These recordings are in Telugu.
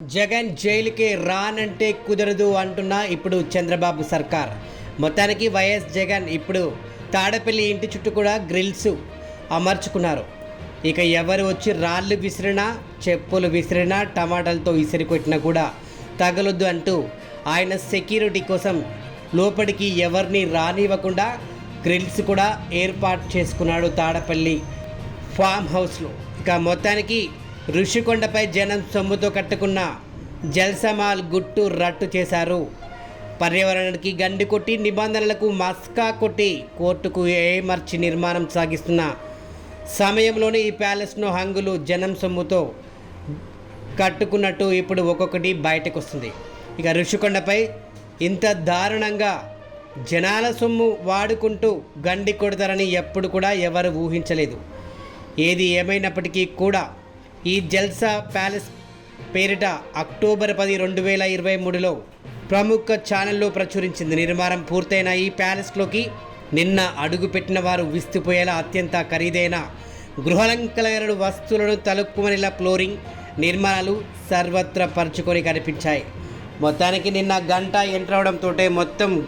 జగన్ జైలుకి రానంటే కుదరదు అంటున్న ఇప్పుడు చంద్రబాబు సర్కార్. మొత్తానికి వైఎస్ జగన్ ఇప్పుడు తాడపల్లి ఇంటి చుట్టూ కూడా గ్రిల్స్ అమర్చుకున్నారు. ఇక ఎవరు వచ్చి రాళ్ళు విసిరినా చెప్పులు విసిరినా టమాటాలతో విసిరి కొట్టినా కూడా తగలొద్దు అంటూ ఆయన సెక్యూరిటీ కోసం లోపలికి ఎవరిని రానివ్వకుండా గ్రిల్స్ కూడా ఏర్పాటు చేసుకున్నాడు తాడపల్లి ఫామ్ హౌస్లో. ఇక మొత్తానికి ఋషికొండపై జనం సొమ్ముతో కట్టుకున్న జల్సమాల్ గుట్టు రట్టు చేశారు. పర్యావరణానికి గండి కొట్టి నిబంధనలకు మస్కా కొట్టి కోర్టుకు ఏమర్చి నిర్మాణం సాగిస్తున్న సమయంలోనే ఈ ప్యాలెస్ను హంగులు జనం సొమ్ముతో కట్టుకున్నట్టు ఇప్పుడు ఒక్కొక్కటి బయటకు వస్తుంది ఇక ఋషికొండపై ఇంత దారుణంగా జనాల సొమ్ము వాడుకుంటూ గండి కొడతారని ఎప్పుడు కూడా ఎవరు ఊహించలేదు. ఏది ఏమైనప్పటికీ కూడా ఈ జల్సా ప్యాలెస్ పేరిట అక్టోబర్ పది రెండు వేల ఇరవై మూడులో ప్రముఖ ఛానల్లో ప్రచురించింది. నిర్మాణం పూర్తయిన ఈ ప్యాలెస్లోకి నిన్న అడుగుపెట్టిన వారు విస్తుపోయేలా అత్యంత ఖరీదైన గృహాలంకరణ వస్తువులను తలుపుకుమనిలా ఫ్లోరింగ్ నిర్మాణాలు సర్వత్రా పరుచుకొని కనిపించాయి. మొత్తానికి నిన్న గంట ఎంటర్ అవడంతో మొత్తం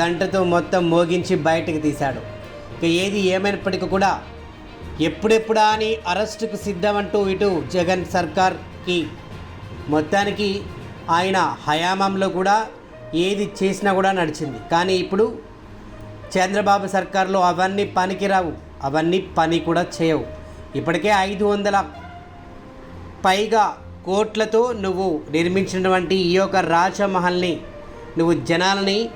గంటతో మొత్తం మోగించి బయటకు తీశాడు. ఇక ఏది ఏమైనప్పటికీ కూడా ఎప్పుడెప్పుడా అని అరెస్టుకు సిద్ధమంటూ ఇటు జగన్ సర్కార్కి. మొత్తానికి ఆయన హయామంలో కూడా ఏది చేసినా కూడా నడిచింది. కానీ ఇప్పుడు చంద్రబాబు సర్కార్లో అవన్నీ పనికిరావు. అవన్నీ పని కూడా చేయవు. ఇప్పటికే ఐదు వందల పైగా కోట్లతో నువ్వు నిర్మించినటువంటి ఈ యొక్క రాజమహల్ని నువ్వు జనాలని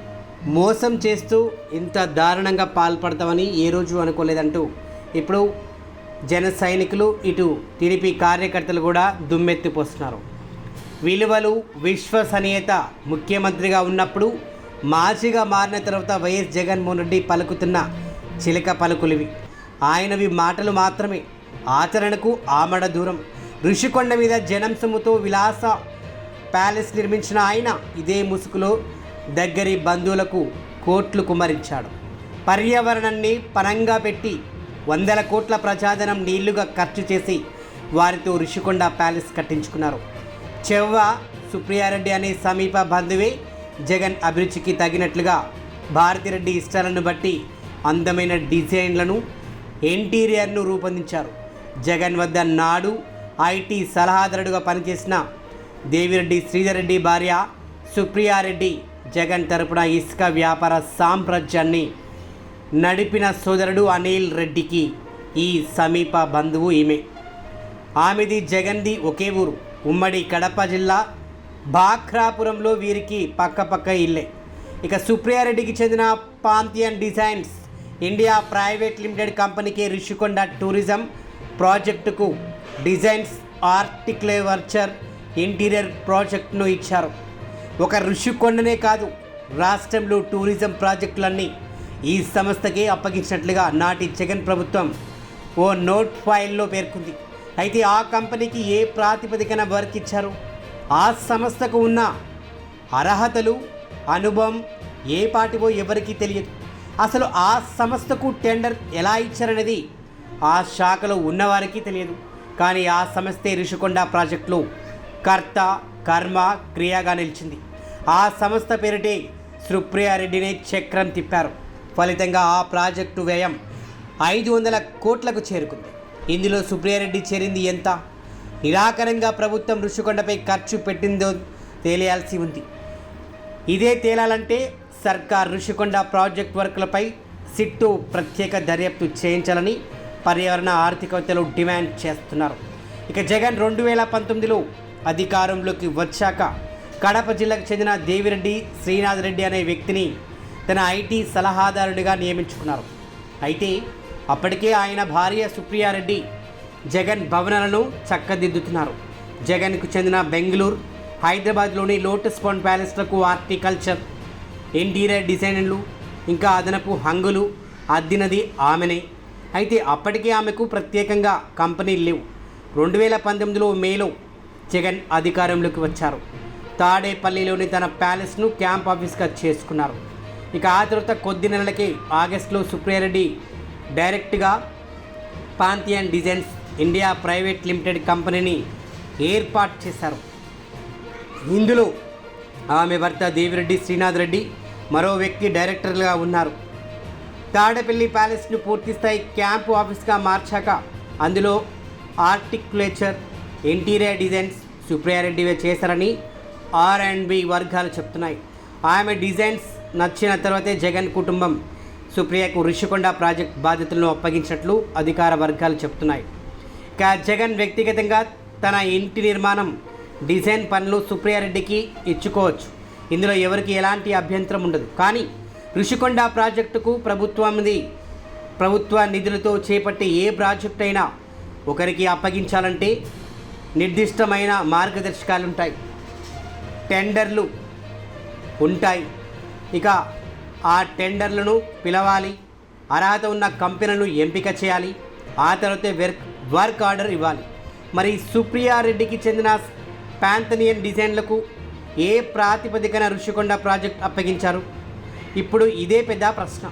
మోసం చేస్తూ ఇంత దారుణంగా పాల్పడతావని ఏ రోజు అనుకోలేదంటూ. ఇప్పుడు జన సైనికులు ఇటు టీడీపీ కార్యకర్తలు కూడా దుమ్మెత్తిపోస్తున్నారు. విలువలు విశ్వసనీయత ముఖ్యమంత్రిగా ఉన్నప్పుడు మాజీగా మారిన తర్వాత వైఎస్ జగన్మోహన్ రెడ్డి పలుకుతున్న చిలక పలుకులివి. ఆయనవి మాటలు మాత్రమే. ఆచరణకు ఆమడ దూరం. ఋషికొండ మీద జనం సొమ్ముతో విలాస ప్యాలెస్ నిర్మించిన ఆయన ఇదే ముసుగులో దగ్గరి బంధువులకు కోట్లు కుమ్మరించాడు. పర్యావరణాన్ని పనంగా పెట్టి వందల కోట్ల ప్రజాధనం నీళ్ళుగా ఖర్చు చేసి వారితో ఋషికొండ ప్యాలెస్ కట్టించుకున్నారు. చెవ్వ సుప్రియారెడ్డి అనే సమీప బంధువే జగన్ అభిరుచికి తగినట్లుగా భారతిరెడ్డి ఇష్టాలను బట్టి అందమైన డిజైన్లను ఇంటీరియర్ను రూపొందించారు. జగన్ వద్ద నాడు ఐటీ సలహాదారుడుగా పనిచేసిన దేవిరెడ్డి శ్రీధర్ రెడ్డి భార్య సుప్రియారెడ్డి జగన్ తరపున ఇసుక వ్యాపార సామ్రాజ్యాన్ని నడిపిన సోదరుడు అనిల్ రెడ్డికి ఈ సమీప బంధువు ఈమె. ఆమెది జగన్ది ఒకే ఊరు. ఉమ్మడి కడప జిల్లా బాఖ్రాపురంలో వీరికి పక్క పక్క ఇల్లే. ఇక సుప్రియారెడ్డికి చెందిన Pantheon designs India private limited కంపెనీకి రిషికొండ టూరిజం ప్రాజెక్టుకు డిజైన్స్ ఆర్టిక్లేవర్చర్ ఇంటీరియర్ ప్రాజెక్టును ఇచ్చారు. ఒక ఋషికొండనే కాదు రాష్ట్రంలో టూరిజం ప్రాజెక్టులన్నీ ఈ సంస్థకే అప్పగించినట్లుగా నాటి జగన్ ప్రభుత్వం ఓ నోట్ ఫైల్లో పేర్కొంది. అయితే ఆ కంపెనీకి ఏ ప్రాతిపదికన వర్క్ ఇచ్చారు ఆ సంస్థకు ఉన్న అర్హతలు అనుభవం ఏ పాటివో ఎవరికీ తెలియదు. అసలు ఆ సంస్థకు టెండర్ ఎలా ఇచ్చారనేది ఆ శాఖలో ఉన్నవారికి తెలియదు. కానీ ఆ సంస్థే రిషికొండ ప్రాజెక్టులో కర్త కర్మ క్రియగా నిలిచింది. ఆ సంస్థ పేరిటే సుప్రియారెడ్డినే చక్రం తిప్పారు. ఫలితంగా ఆ ప్రాజెక్టు వ్యయం ఐదు వందల కోట్లకు చేరుకుంది. ఇందులో సుప్రియారెడ్డి చేరింది ఎంత? నిరాకరంగా ప్రభుత్వం ఋషికొండపై ఖర్చు పెట్టిందో తేలియాల్సి ఉంది. ఇదే తేలాలంటే సర్కార్ ఋషికొండ ప్రాజెక్ట్ వర్క్లపై సిట్టు ప్రత్యేక దర్యాప్తు చేయించాలని పర్యావరణ ఆర్థికవేత్తలు డిమాండ్ చేస్తున్నారు. ఇక జగన్ రెండు వేల పంతొమ్మిదిలో అధికారంలోకి వచ్చాక కడప జిల్లాకు చెందిన దేవిరెడ్డి శ్రీనాథ్ రెడ్డి అనే వ్యక్తిని తన ఐటీ సలహాదారుడిగా నియమించుకున్నారు. అయితే అప్పటికే ఆయన భార్య సుప్రియారెడ్డి జగన్ భవనాలను చక్కదిద్దుతున్నారు. జగన్కు చెందిన బెంగళూరు హైదరాబాద్లోని లోటస్ పాండ్ ప్యాలెస్లకు హార్టికల్చర్ ఇంటీరియర్ డిజైన్లు ఇంకా అదనపు హంగులు అద్దినది ఆమెనే. అయితే అప్పటికే ఆమెకు ప్రత్యేకంగా కంపెనీలు లేవు. రెండు వేల పంతొమ్మిదిలో మేలో జగన్ అధికారంలోకి వచ్చారు. తాడేపల్లిలోని తన ప్యాలెస్ను క్యాంప్ ఆఫీస్గా చేసుకున్నారు. ఇక ఆ తర్వాత కొద్ది నెలలకి ఆగస్టులో సుప్రియారెడ్డి డైరెక్ట్గా Pantheon designs India private limited కంపెనీని ఏర్పాటు చేశారు. ఇందులో ఆమె భర్త దేవిరెడ్డి శ్రీనాథ్ రెడ్డి మరో వ్యక్తి డైరెక్టర్లుగా ఉన్నారు. తాడపల్లి ప్యాలెస్ను పూర్తిస్థాయి క్యాంపు ఆఫీస్గా మార్చాక అందులో ఆర్టిక్యులేచర్ ఇంటీరియర్ డిజైన్స్ సుప్రియారెడ్డివే చేశారని ఆర్ అండ్ బి వర్గాలు చెప్తున్నాయి. ఆమె డిజైన్స్ నచ్చిన తర్వాతే జగన్ కుటుంబం సుప్రియకు రిషికొండ ప్రాజెక్ట్ బాధ్యతలను అప్పగించినట్లు అధికార వర్గాలు చెప్తున్నాయి. ఇక జగన్ వ్యక్తిగతంగా తన ఇంటి నిర్మాణం డిజైన్ పనులు సుప్రియారెడ్డికి ఇచ్చుకోవచ్చు. ఇందులో ఎవరికి ఎలాంటి అభ్యంతరం ఉండదు. కానీ ఋషికొండ ప్రాజెక్టుకు ప్రభుత్వంది ప్రభుత్వ నిధులతో చేపట్టే ఏ ప్రాజెక్ట్ అయినా ఒకరికి అప్పగించాలంటే నిర్దిష్టమైన మార్గదర్శకాలు ఉంటాయి టెండర్లు ఉంటాయి. ఇక ఆ టెండర్లను పిలవాలి. అర్హత ఉన్న కంపెనీలను ఎంపిక చేయాలి. ఆ తర్వాత వర్క్ వర్క్ ఆర్డర్ ఇవ్వాలి. మరి సుప్రియా రెడ్డికి చెందిన ప్యాంథనియన్ డిజైన్లకు ఏ ప్రాతిపదికన ఋషికొండ ప్రాజెక్ట్ అప్పగించారు? ఇప్పుడు ఇదే పెద్ద ప్రశ్న.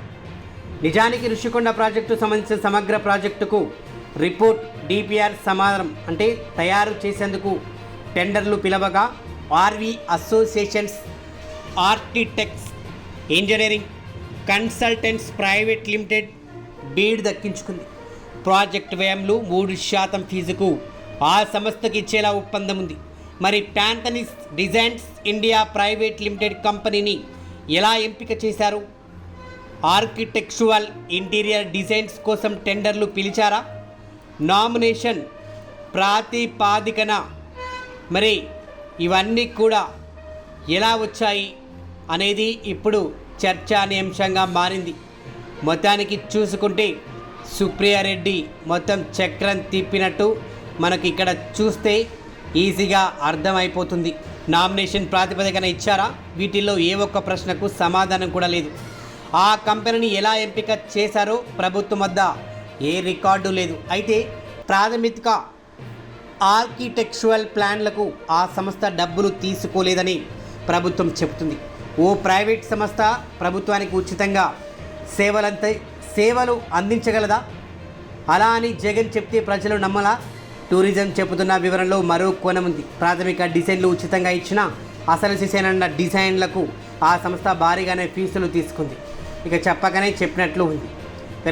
నిజానికి ఋషికొండ ప్రాజెక్టు సంబంధించిన సమగ్ర ప్రాజెక్టుకు రిపోర్ట్ డిపిఆర్ సమాధానం అంటే తయారు చేసేందుకు టెండర్లు పిలవగా RV associations architects engineering consultants private limited bid దక్కించుకుంది. ప్రాజెక్ట్ వ్యయంలో మూడు శాతం ఫీజుకు ఆ సంస్థకి ఇచ్చేలా ఒప్పందం ఉంది మరి Pantheon's designs India private limited కంపెనీని ఎలా ఎంపిక చేశారు? ఆర్కిటెక్చువల్ ఇంటీరియర్ డిజైన్స్ కోసం టెండర్లు పిలిచారా? నామినేషన్ ప్రాతిపాదికన. మరి ఇవన్నీ కూడా ఎలా వచ్చాయి? అనేది ఇప్పుడు చర్చానీయాంశంగా మారింది. మొత్తానికి చూసుకుంటే సుప్రియారెడ్డి మొత్తం చక్రం తిప్పినట్టు మనకి ఇక్కడ చూస్తే ఈజీగా అర్థమైపోతుంది. నామినేషన్ ప్రాతిపదికన ఇచ్చారా? వీటిల్లో ఏ ఒక్క ప్రశ్నకు సమాధానం కూడా లేదు. ఆ కంపెనీని ఎలా ఎంపిక చేశారో ప్రభుత్వం వద్ద ఏ రికార్డు లేదు. అయితే ప్రాథమిక ఆర్కిటెక్చువల్ ప్లాన్లకు ఆ సంస్థ డబ్బులు తీసుకోలేదని ప్రభుత్వం చెబుతుంది. ఓ ప్రైవేట్ సంస్థ ప్రభుత్వానికి ఉచితంగా సేవలంత సేవలు అందించగలదా? అలా అని జగన్ చెప్తే ప్రజలు నమ్మలా? టూరిజం చెబుతున్న వివరంలో మరో కోణం ఉంది. ప్రాథమిక డిజైన్లు ఉచితంగా ఇచ్చిన అసలు చేసేనన్న డిజైన్లకు ఆ సంస్థ భారీగానే ఫీజులు తీసుకుంది. ఇక చెప్పకనే చెప్పినట్లు ఉంది.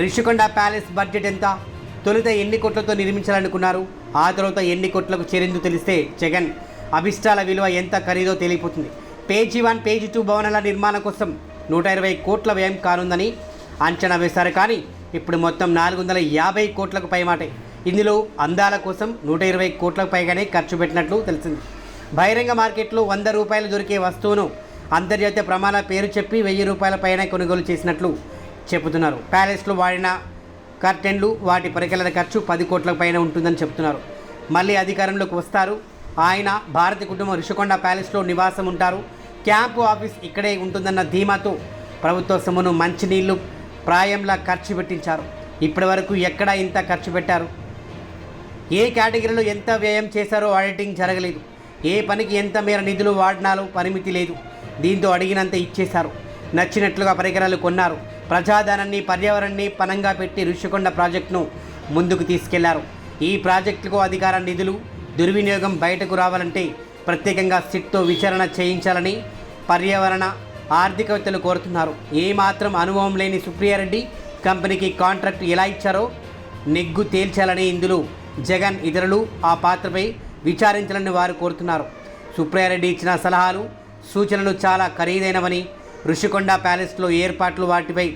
రిషికొండ ప్యాలెస్ బడ్జెట్ ఎంత? తొలుత ఎన్ని కోట్లతో నిర్మించాలనుకున్నారు? ఆ తర్వాత ఎన్ని కోట్లకు చేరిందో తెలిస్తే జగన్ అభిష్టాల విలువ ఎంత ఖరీదో తెలియపోతుంది. పేజీ వన్ పేజీ టూ భవనాల నిర్మాణం కోసం నూట ఇరవై కోట్ల వ్యయం కానుందని అంచనా వేశారు. కానీ ఇప్పుడు మొత్తం నాలుగు వందల యాభై కోట్లకు పైమాటే. ఇందులో అందాల కోసం నూట ఇరవై కోట్లకు పైగానే ఖర్చు పెట్టినట్లు తెలిసింది. బహిరంగ మార్కెట్లో వంద రూపాయలు దొరికే వస్తువును అంతర్జాతీయ ప్రమాణ పేరు చెప్పి వెయ్యి రూపాయల పైన కొనుగోలు చేసినట్లు చెబుతున్నారు. ప్యాలెస్లో వాడిన కర్టెన్లు వాటి పరికరాల ఖర్చు పది కోట్ల పైన ఉంటుందని చెప్తున్నారు మళ్ళీ అధికారంలోకి వస్తారు. ఆయన భారత కుటుంబం రిషికొండ ప్యాలెస్లో నివాసం ఉంటారు. క్యాంపు ఆఫీస్ ఇక్కడే ఉంటుందన్న ధీమాతో ప్రభుత్వ సొమ్మును మంచినీళ్ళు ప్రాయంలా ఖర్చు పెట్టించారు. ఇప్పటి వరకు ఎక్కడ ఇంత ఖర్చు పెట్టారు? ఏ కేటగిరీలో ఎంత వ్యయం చేశారో ఆడిటింగ్ జరగలేదు. ఏ పనికి ఎంత మేర నిధులు వాడినాలో పరిమితి లేదు. దీంతో అడిగినంత ఇచ్చేశారు. నచ్చినట్లుగా పరికరాలు కొన్నారు. ప్రజాధనాన్ని పర్యావరణాన్ని పనంగా పెట్టి ఋషికొండ ప్రాజెక్టును ముందుకు తీసుకెళ్ళారు. ఈ ప్రాజెక్టుకు అధికార నిధులు దుర్వినియోగం బయటకు రావాలంటే ప్రత్యేకంగా సిట్తో విచారణ చేయించాలని పర్యావరణ ఆర్థికవేత్తలు కోరుతున్నారు. ఏమాత్రం అనుభవం లేని సుప్రియారెడ్డి కంపెనీకి కాంట్రాక్ట్ ఎలా ఇచ్చారో నెగ్గు తేల్చాలని ఇందులో జగన్ ఇతరులు ఆ పాత్రపై విచారించాలని వారు కోరుతున్నారు. సుప్రియారెడ్డి ఇచ్చిన సలహాలు సూచనలు చాలా ఖరీదైనవని ఋషికొండ ప్యాలెస్లో ఏర్పాట్లు వాటిపై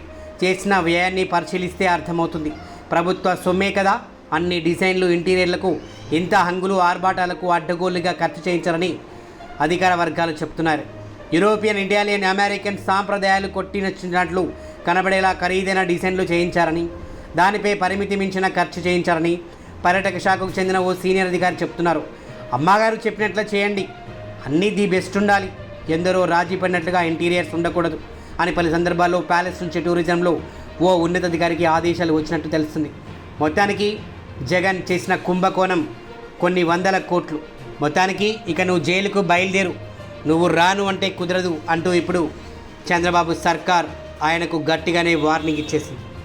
చేసిన వ్యయాన్ని పరిశీలిస్తే అర్థమవుతుంది. ప్రభుత్వ సొమ్మే కదా అన్ని డిజైన్లు ఇంటీరియర్లకు ఎంత హంగులు ఆర్భాటాలకు అడ్డగోలుగా ఖర్చు చేయించారని అధికార వర్గాలు చెప్తున్నారు. యూరోపియన్ ఇండియాలియన్ అమెరికన్ సాంప్రదాయాలు కొట్టినచ్చినట్లు కనబడేలా ఖరీదైన డిజైన్లు చేయించారని దానిపై పరిమితి మించిన ఖర్చు చేయించారని పర్యాటక శాఖకు చెందిన ఓ సీనియర్ అధికారి చెప్తున్నారు. అమ్మగారు చెప్పినట్లు చేయండి. అన్నీ ది బెస్ట్ ఉండాలి. ఎందరో రాజీ పడినట్లుగా ఇంటీరియర్స్ ఉండకూడదు అని పలు సందర్భాల్లో ప్యాలెస్ నుంచి టూరిజంలో ఓ ఉన్నతాధికారికి ఆదేశాలు వచ్చినట్టు తెలుస్తుంది. మొత్తానికి జగన్ చేసిన కుంభకోణం కొన్ని వందల కోట్లు. మొత్తానికి ఇక నువ్వు జైలుకు బయలుదేరు. నువ్వు రాను అంటే కుదరదు అంటూ ఇప్పుడు చంద్రబాబు సర్కార్ ఆయనకు గట్టిగానే వార్నింగ్ ఇచ్చేసింది.